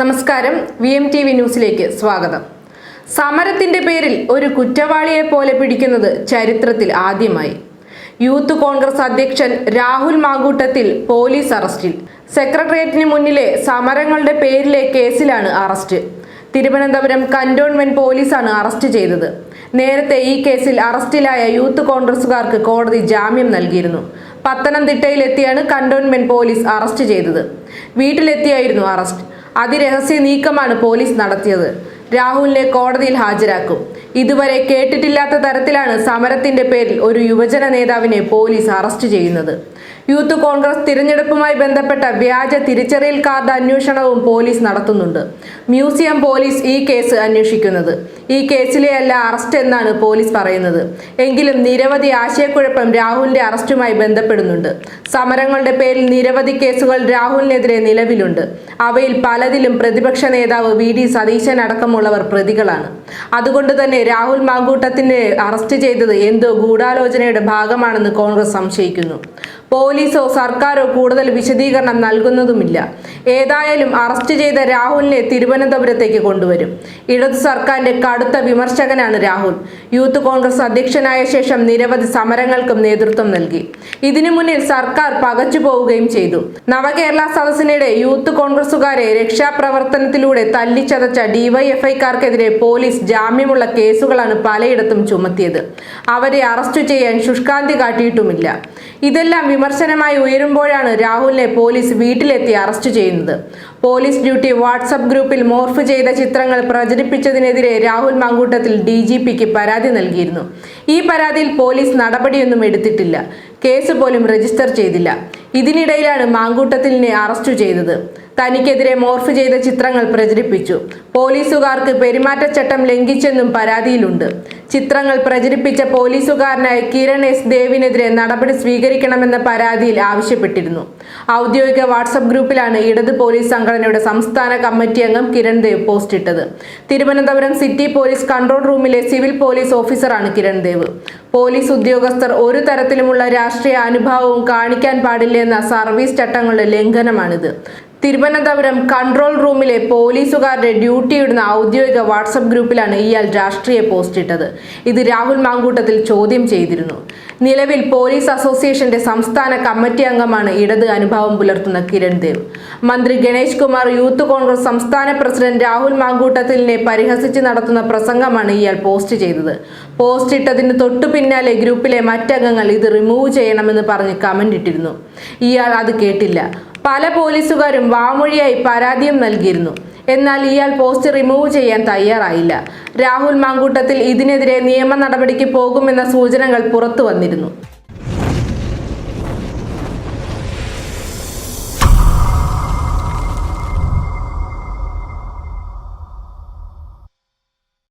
നമസ്കാരം. V M T V ന്യൂസിലേക്ക് സ്വാഗതം. സമരത്തിന്റെ പേരിൽ ഒരു കുറ്റവാളിയെ പോലെ പിടിക്കുന്നത് ചരിത്രത്തിൽ ആദ്യമായി. യൂത്ത് കോൺഗ്രസ് അധ്യക്ഷൻ രാഹുൽ മാങ്കൂട്ടത്തിൽ പോലീസ് അറസ്റ്റിൽ. സെക്രട്ടേറിയറ്റിന് മുന്നിലെ സമരങ്ങളുടെ പേരിലെ കേസിലാണ് അറസ്റ്റ്. തിരുവനന്തപുരം കന്റോൺമെന്റ് പോലീസാണ് അറസ്റ്റ് ചെയ്തത്. നേരത്തെ ഈ കേസിൽ അറസ്റ്റിലായ യൂത്ത് കോൺഗ്രസുകാർക്ക് കോടതി ജാമ്യം നൽകിയിരുന്നു. പത്തനംതിട്ടയിലെത്തിയാണ് കന്റോൺമെന്റ് പോലീസ് അറസ്റ്റ് ചെയ്തത്. വീട്ടിലെത്തിയായിരുന്നു അറസ്റ്റ്. അതിരഹസ്യ നീക്കമാണ് പോലീസ് നടത്തിയത്. രാഹുലിനെ കോടതിയിൽ ഹാജരാക്കും. ഇതുവരെ കേട്ടിട്ടില്ലാത്ത തരത്തിലാണ് സമരത്തിന്റെ പേരിൽ ഒരു യുവജന നേതാവിനെ പോലീസ് അറസ്റ്റ് ചെയ്യുന്നത്. യൂത്ത് കോൺഗ്രസ് തിരഞ്ഞെടുപ്പുമായി ബന്ധപ്പെട്ട വ്യാജ തിരിച്ചറിയൽ കാർഡ് അന്വേഷണവും പോലീസ് നടത്തുന്നുണ്ട്. മ്യൂസിയം പോലീസ് ഈ കേസ് അന്വേഷിക്കുന്നത്. ഈ കേസിലെയല്ല അറസ്റ്റ് എന്നാണ് പോലീസ് പറയുന്നത്. എങ്കിലും നിരവധി ആശയക്കുഴപ്പം രാഹുലിന്റെ അറസ്റ്റുമായി ബന്ധപ്പെടുന്നുണ്ട്. സമരങ്ങളുടെ പേരിൽ നിരവധി കേസുകൾ രാഹുലിനെതിരെ നിലവിലുണ്ട്. അവയിൽ പലതിലും പ്രതിപക്ഷ നേതാവ് വി ഡി സതീശൻ അടക്കമുള്ളവർ പ്രതികളാണ്. അതുകൊണ്ട് തന്നെ രാഹുൽ മാങ്കൂട്ടത്തിനെ അറസ്റ്റ് ചെയ്തത് എന്തോ ഗൂഢാലോചനയുടെ ഭാഗമാണെന്ന് കോൺഗ്രസ് സംശയിക്കുന്നു. പോലീസോ സർക്കാരോ കൂടുതൽ വിശദീകരണം നൽകുന്നതുമില്ല. ഏതായാലും അറസ്റ്റ് ചെയ്ത രാഹുലിനെ തിരുവനന്തപുരത്തേക്ക് കൊണ്ടുവരും. ഇടതു സർക്കാരിന്റെ കടുത്ത വിമർശകനാണ് രാഹുൽ. യൂത്ത് കോൺഗ്രസ് അധ്യക്ഷനായ ശേഷം നിരവധി സമരങ്ങൾക്കും നേതൃത്വം നൽകി. ഇതിനു മുന്നിൽ സർക്കാർ പകച്ചു പോവുകയും ചെയ്തു. നവകേരള സദസ്സിനിടെ യൂത്ത് കോൺഗ്രസുകാരെ രക്ഷാപ്രവർത്തനത്തിലൂടെ തല്ലിച്ചതച്ച ഡിവൈഎഫ്ഐക്കാർക്കെതിരെ പോലീസ് ജാമ്യമുള്ള കേസുകളാണ് പലയിടത്തും ചുമത്തിയത്. അവരെ അറസ്റ്റ് ചെയ്യാൻ ശുഷ്കാന്തി കാട്ടിയിട്ടുമില്ല. ഇതെല്ലാം വിമർശനമായി ഉയരുമ്പോഴാണ് രാഹുലിനെ പോലീസ് വീട്ടിലെത്തി അറസ്റ്റ് ചെയ്യുന്നത്. പോലീസ് ഡ്യൂട്ടി വാട്സപ്പ് ഗ്രൂപ്പിൽ മോർഫ് ചെയ്ത ചിത്രങ്ങൾ പ്രചരിപ്പിച്ചതിനെതിരെ രാഹുൽ മാങ്കൂട്ടത്തിൽ ഡി ജി പിക്ക് പരാതി നൽകിയിരുന്നു. ഈ പരാതിയിൽ പോലീസ് നടപടിയൊന്നും എടുത്തിട്ടില്ല. കേസ് പോലും രജിസ്റ്റർ ചെയ്തില്ല. ഇതിനിടയിലാണ് മാങ്കൂട്ടത്തിലിനെ അറസ്റ്റ് ചെയ്തത്. തനിക്കെതിരെ മോർഫ് ചെയ്ത ചിത്രങ്ങൾ പ്രചരിപ്പിച്ചു. പോലീസുകാർക്ക് പെരുമാറ്റച്ചട്ടം ലംഘിച്ചെന്നും പരാതിയിലുണ്ട്. ചിത്രങ്ങൾ പ്രചരിപ്പിച്ച പോലീസുകാരനായ കിരൺ എസ് ദേവിനെതിരെ നടപടി സ്വീകരിക്കണമെന്ന പരാതിയിൽ ആവശ്യപ്പെട്ടിരുന്നു. ഔദ്യോഗിക വാട്സപ്പ് ഗ്രൂപ്പിലാണ് ഇടത് പോലീസ് സംഘടനയുടെ സംസ്ഥാന കമ്മിറ്റി അംഗം കിരൺ ദേവ് പോസ്റ്റ് ഇട്ടത്. തിരുവനന്തപുരം സിറ്റി പോലീസ് കൺട്രോൾ റൂമിലെ സിവിൽ പോലീസ് ഓഫീസറാണ് കിരൺ ദേവ്. പോലീസ് ഉദ്യോഗസ്ഥർ ഒരു തരത്തിലുമുള്ള രാഷ്ട്രീയ അനുഭാവവും കാണിക്കാൻ പാടില്ലെന്ന സർവീസ് ചട്ടങ്ങളുടെ ലംഘനമാണിത്. തിരുവനന്തപുരം കൺട്രോൾ റൂമിലെ പോലീസുകാരുടെ ഡ്യൂട്ടിയിടുന്ന ഔദ്യോഗിക വാട്സപ്പ് ഗ്രൂപ്പിലാണ് ഇയാൾ രാഷ്ട്രീയ പോസ്റ്റ് ഇട്ടത്. ഇത് രാഹുൽ മാങ്കൂട്ടത്തിൽ ചോദ്യം ചെയ്തിരുന്നു. നിലവിൽ പോലീസ് അസോസിയേഷന്റെ സംസ്ഥാന കമ്മിറ്റി അംഗമാണ് ഇടത് അനുഭാവം പുലർത്തുന്ന കിരൺ ദേവ്. മന്ത്രി ഗണേഷ് കുമാർ യൂത്ത് കോൺഗ്രസ് സംസ്ഥാന പ്രസിഡന്റ് രാഹുൽ മാങ്കൂട്ടത്തിലിനെ പരിഹസിച്ച് നടത്തുന്ന പ്രസംഗമാണ് ഇയാൾ പോസ്റ്റ് ചെയ്തത്. പോസ്റ്റ് ഇട്ടതിന് തൊട്ടു പിന്നാലെ ഗ്രൂപ്പിലെ മറ്റംഗങ്ങൾ ഇത് റിമൂവ് ചെയ്യണമെന്ന് പറഞ്ഞ് കമന്റ് ഇട്ടിരുന്നു. ഇയാൾ അത് കേട്ടില്ല. പല പോലീസുകാരും വാമൊഴിയായി പരാതിയും നൽകിയിരുന്നു. എന്നാൽ ഇയാൾ പോസ്റ്റ് റിമൂവ് ചെയ്യാൻ തയ്യാറായില്ല. രാഹുൽ മാങ്കൂട്ടത്തിൽ ഇതിനെതിരെ നിയമ നടപടിക്ക് പോകുമെന്ന സൂചനകൾ പുറത്തു വന്നിരുന്നു.